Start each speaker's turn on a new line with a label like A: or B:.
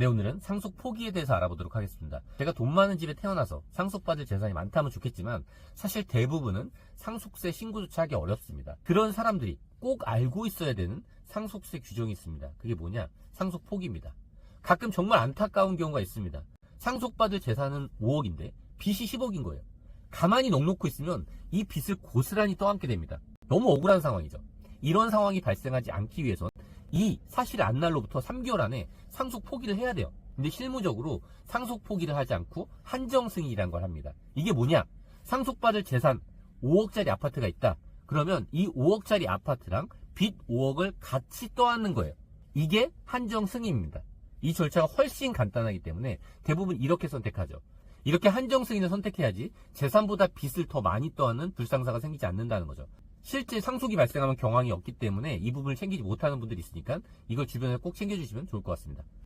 A: 네, 오늘은 상속 포기에 대해서 알아보도록 하겠습니다. 제가 돈 많은 집에 태어나서 상속받을 재산이 많다면 좋겠지만 사실 대부분은 상속세 신고조차 하기 어렵습니다. 그런 사람들이 꼭 알고 있어야 되는 상속세 규정이 있습니다. 그게 뭐냐? 상속 포기입니다. 가끔 정말 안타까운 경우가 있습니다. 상속받을 재산은 5억인데 빚이 10억인 거예요. 가만히 넉놓고 있으면 이 빚을 고스란히 떠안게 됩니다. 너무 억울한 상황이죠. 이런 상황이 발생하지 않기 위해선 이 사실 안 날로부터 3개월 안에 상속 포기를 해야 돼요. 근데 실무적으로 상속 포기를 하지 않고 한정 승인이란 걸 합니다. 이게 뭐냐? 상속받을 재산 5억짜리 아파트가 있다. 그러면 이 5억짜리 아파트랑 빚 5억을 같이 떠안는 거예요. 이게 한정 승인입니다. 이 절차가 훨씬 간단하기 때문에 대부분 이렇게 선택하죠. 이렇게 한정 승인을 선택해야지 재산보다 빚을 더 많이 떠안는 불상사가 생기지 않는다는 거죠. 실제 상속이 발생하면 경황이 없기 때문에 이 부분을 챙기지 못하는 분들이 있으니까 이걸 주변에 꼭 챙겨주시면 좋을 것 같습니다.